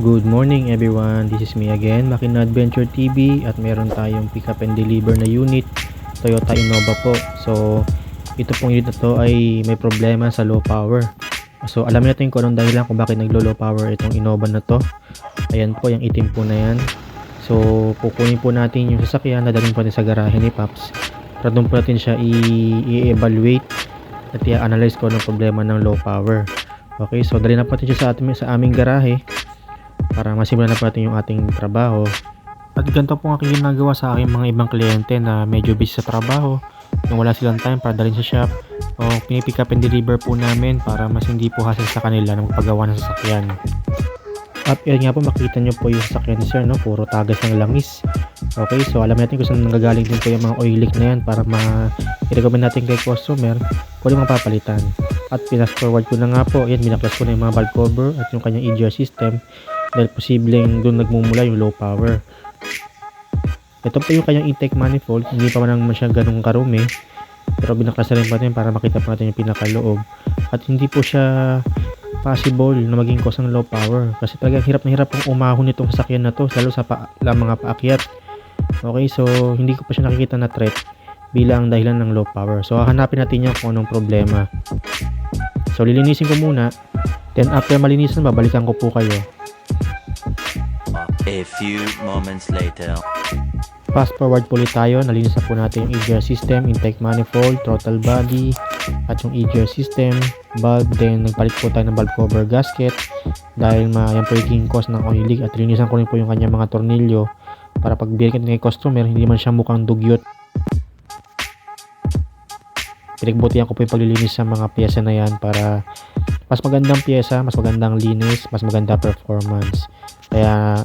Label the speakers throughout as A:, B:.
A: Good morning everyone, this is me again, Makina Adventure TV at meron tayong pick up and deliver na unit Toyota Innova po. So ito pong unit na to ay may problema sa low power. So alam natin kung anong dahilan kung bakit naglo low power itong Innova na to. Ayan po, yung itim po na yan. So kukunin po natin yung sasakyan, dadalhin po natin sa garahe ni Paps. Para doon po natin siya i-evaluate at i-analyze ko ng problema ng low power. Okay, so dali na po natin siya sa, ating, sa aming garahe para masimulan na natin yung ating trabaho. At ganito po aking ginagawa sa aking mga ibang kliyente na medyo busy sa trabaho, yung wala silang time para dalhin sa shop, o pinipick up and deliver po namin para mas hindi po hassle sa kanila na magpagawa ng sasakyan. At yun nga po makita nyo po yung sasakyan ni sir, no? puro tagas ng langis. Okay, so alam natin kung saan nanggagaling din po yung mga oil leak na yan para ma-recommend natin kay customer kung ano mapapalitan. At pinas forward ko na nga po, yan, binaklas ko na yung mga valve cover at yung kanyang EGR system dahil posibleng doon nagmumula yung low power. Ito po yung kanyang intake manifold, hindi pa man naman siya ganun karumi, pero binaklas na rin pa natin para makita pa natin yung pinakaloob. At hindi po siya possible na maging cause ng low power kasi talagang hirap na hirap pong umahon itong sasakyan na to lalo sa pa, mga paakyat. Okay, so hindi ko pa siya nakikita na threat bilang dahilan ng low power. So hahanapin natin yan kung anong problema. So lilinisin ko muna. Then after malinisan, babalikan ko po kayo.
B: A few moments later.
A: Fast forward po ulit tayo. Nalinis na po natin yung EGR system, intake manifold, throttle body, at yung EGR system, bulb. Then nagpalit po tayo ng valve cover gasket dahil ma yan po yung cause ng oil leak at linisan ko rin po yung kanyang mga tornilyo para pag bigyan kay customer hindi man siya mukhang dugyot pinagbutihan ko po yung paglilinis sa mga pyesa na yan para mas magandang pyesa, mas magandang linis, mas maganda performance. Kaya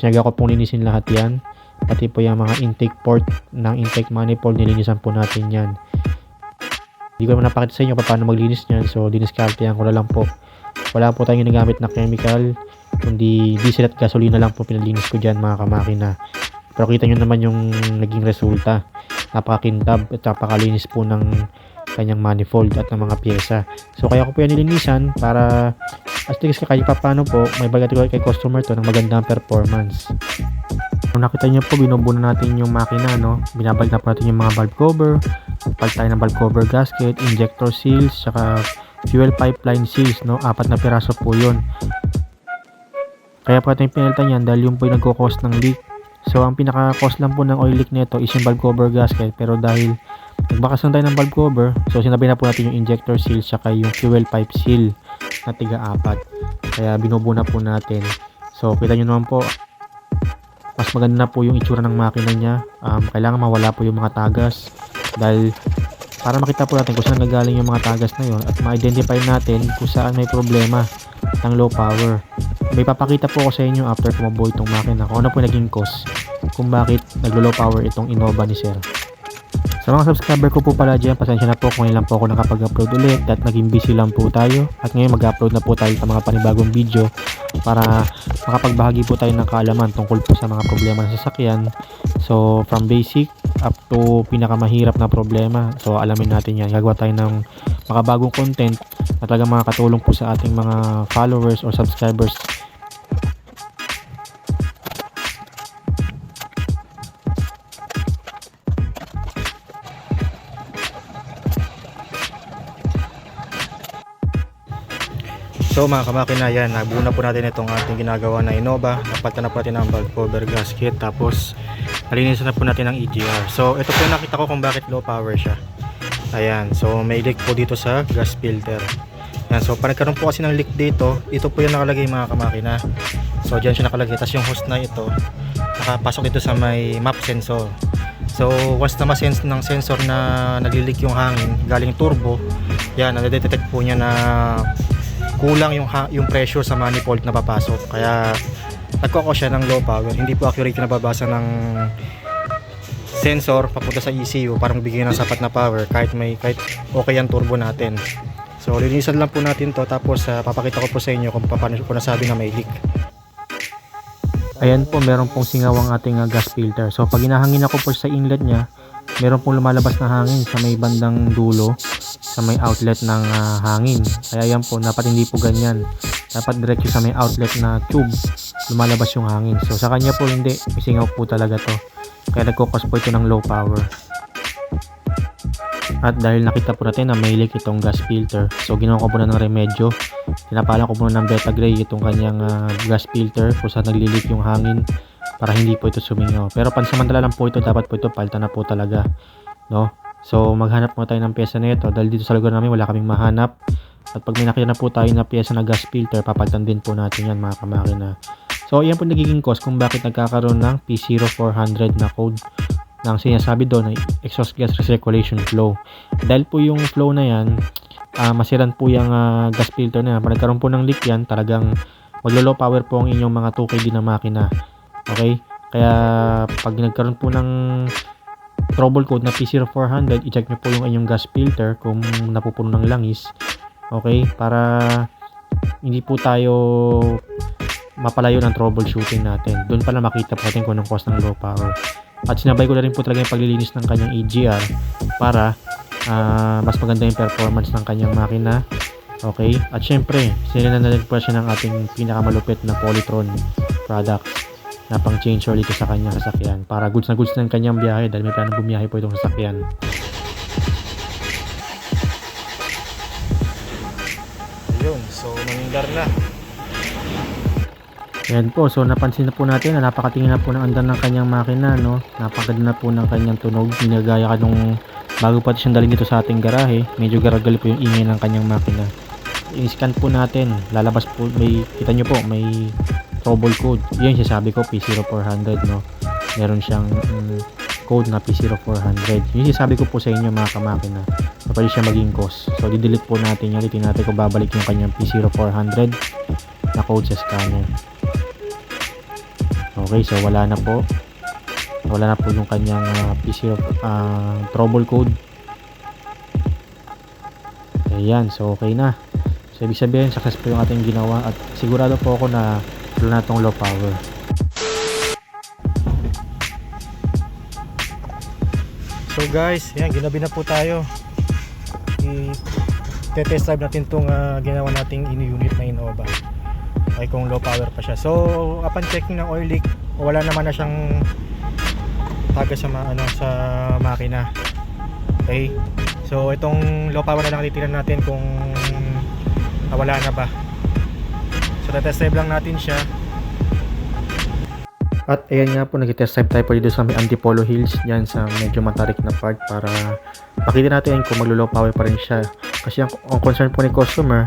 A: sinaga ko pong linisin lahat yan. Pati po yung mga intake port ng intake manifold, nilinisan po natin yan. Hindi ko naman napakita sa inyo paano maglinis niyan. So, diniskartehan ko na lang po. Wala po tayong ginagamit na chemical. Kundi diesel at gasolina lang po pinalinis ko dyan mga kamakina. Pero kita nyo naman yung naging resulta. Napakakintab at napakalinis po ng kanyang manifold at ng mga pyesa. So kaya ko po yan nilinisan para as least kahit pa paano po may bagat ko kay customer to ng magandang performance. Kung nakita niyo po binubuno natin yung makina no, binabalik na po natin yung mga valve cover, tayo ng valve cover gasket, injector seals, saka fuel pipeline seals no, apat na piraso po yun. Kaya po natin pinalitan yan dahil yung po yung nagko-cause ng leak. So ang pinaka-cause lang po ng oil leak nito is yung valve cover gasket pero dahil Nagbakas lang tayo ng valve cover. So, sinabi na po natin yung injector seal saka yung fuel pipe seal na tiga-apat. Kaya binubuo na po natin. So, kita nyo naman po, mas maganda na po yung itsura ng makina niya. Um, kailangan mawala po yung mga tagas. Dahil, para makita po natin kung saan nagaling yung mga tagas na yon at ma-identify natin kung saan may problema ng low power. May papakita po ako sa inyo after ko mabuo itong makina kung ano po naging cause kung bakit naglo-low power itong Innova ni Sir. Sa mga subscriber ko po pala dyan, pasensya na po kung lang po ako nakapag-upload ulit at naging busy lang po tayo. At ngayon mag-upload na po tayo sa mga panibagong video para makapagbahagi po tayo ng kaalaman tungkol po sa mga problema ng sasakyan. So, from basic up to pinakamahirap na problema. So, alamin natin yan. Gagawa tayo ng makabagong content na talagang makakatulong po sa ating mga followers or subscribers So mga kamakina yan, nabuo na po natin itong ating ginagawa na Innova. Napalitan na po natin ang valve cover gasket. Tapos nalinisan na po natin ang EGR. So ito po yung nakita ko kung bakit low power siya. Ayan, so may leak po dito sa gas filter. Ayan, so pag nagkaroon po kasi ng leak dito, ito po yung nakalagay mga kamakina. So dyan siya nakalagay. Tapos yung hose na ito, nakapasok dito sa may map sensor. So once na ma-sense ng sensor na naglilik yung hangin galing turbo, yan, nadedetect po niya na kulang yung yung pressure sa manifold na papasok. Kaya nagkoko siya ng low power. Hindi po accurate na nababasa ng sensor papunta sa ECU para magbigay ng sapat na power kahit may kahit okay ang turbo natin. So linisan lang po natin to tapos uh, papakita ko po sa inyo kung paano ko nasabi na may leak. Ayan po, meron pong singaw ang ating uh, gas filter. So pag inahangin ako po sa inlet niya, meron pong lumalabas na hangin sa may bandang dulo sa may outlet ng uh, hangin. Kaya yan po, dapat hindi po ganyan. Dapat diretso sa may outlet na tube lumalabas yung hangin. So sa kanya po hindi, may singaw po talaga to. Kaya nagkukos po ito ng low power. At dahil nakita po natin na may leak itong gas filter, so ginawa ko muna ng remedyo. Tinapalan ko muna ng beta gray itong kanyang ah, gas filter kung saan naglilik yung hangin para hindi po ito sumingaw. Pero pansamantala lang po ito, dapat po ito palitan na po talaga. No? So maghanap muna tayo ng pyesa na ito dahil dito sa lugar namin wala kaming mahanap. At pag may nakita na po tayo na pyesa na gas filter, papalitan din po natin yan mga kamakina. So yan po nagiging cause kung bakit nagkakaroon ng P0400 na code ang sinasabi doon ay exhaust gas recirculation flow. Dahil po yung flow na yan, ah, masiran po yung ah, gas filter na yan. Pag nagkaroon po ng leak yan, talagang maglo-low power po ang inyong mga 2KD na makina. Okay? Kaya pag nagkaroon po ng trouble code na P0400, i-check nyo po yung inyong gas filter kung napupuno ng langis. Okay? Para hindi po tayo mapalayo ng troubleshooting natin. Doon pala makita po natin kung anong cause ng low power. At sinabay ko na rin po talaga yung paglilinis ng kanyang EGR para ah, mas maganda yung performance ng kanyang makina. Okay? At syempre, sinila na rin po siya ng ating pinakamalupit na Polytron products na pang change oil dito sa kanyang sasakyan para goods na goods ng kanyang biyahe dahil may planong bumiyahe po itong sasakyan.
C: Ayun, so nangyayar na.
A: Ayan po, so napansin na po natin na napakatingin na po ng andar ng kanyang makina, no? Napakaganda na po ng kanyang tunog. Ginagaya ka nung bago pa siyang dalhin dito sa ating garahe, medyo garagal po yung ingay ng kanyang makina. I-scan po natin, lalabas po, may, kita nyo po, may trouble code. Yan yung sabi ko, P0400, no? Meron siyang mm, code na P0400. Yung sabi ko po sa inyo mga kamakina, na pwede siya maging cause. So, didelete po natin yan. Titin natin kung babalik yung kanyang P0400 na code sa scanner. Okay, so wala na po. Wala na po yung kanyang uh, PC ah, trouble code. Ayan, so okay na. So ibig sabihin, success po yung ating ginawa at sigurado po ako na wala na itong low power.
C: So guys, yan, ginabi na po tayo. I-test drive natin itong ginawa nating ini-unit na Innova. Ay kung low power pa siya. So, upon checking ng oil leak, wala naman na siyang taga sa, ma- ano, sa makina. Okay? So, itong low power na lang titinan natin kung nawala na ba. So, test drive lang natin siya.
A: At ayan nga po, nag-test drive tayo po dito sa may Antipolo Hills dyan sa medyo matarik na part para makita natin kung maglo-low power pa rin siya. Kasi ang, ang concern po ni customer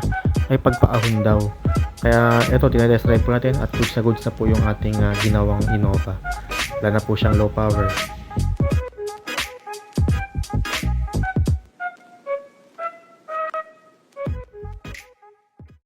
A: ay pagpaahon daw. Kaya ito, tinetest drive po natin at goods na goods na po yung ating ah, ginawang Innova. Wala na po siyang low power.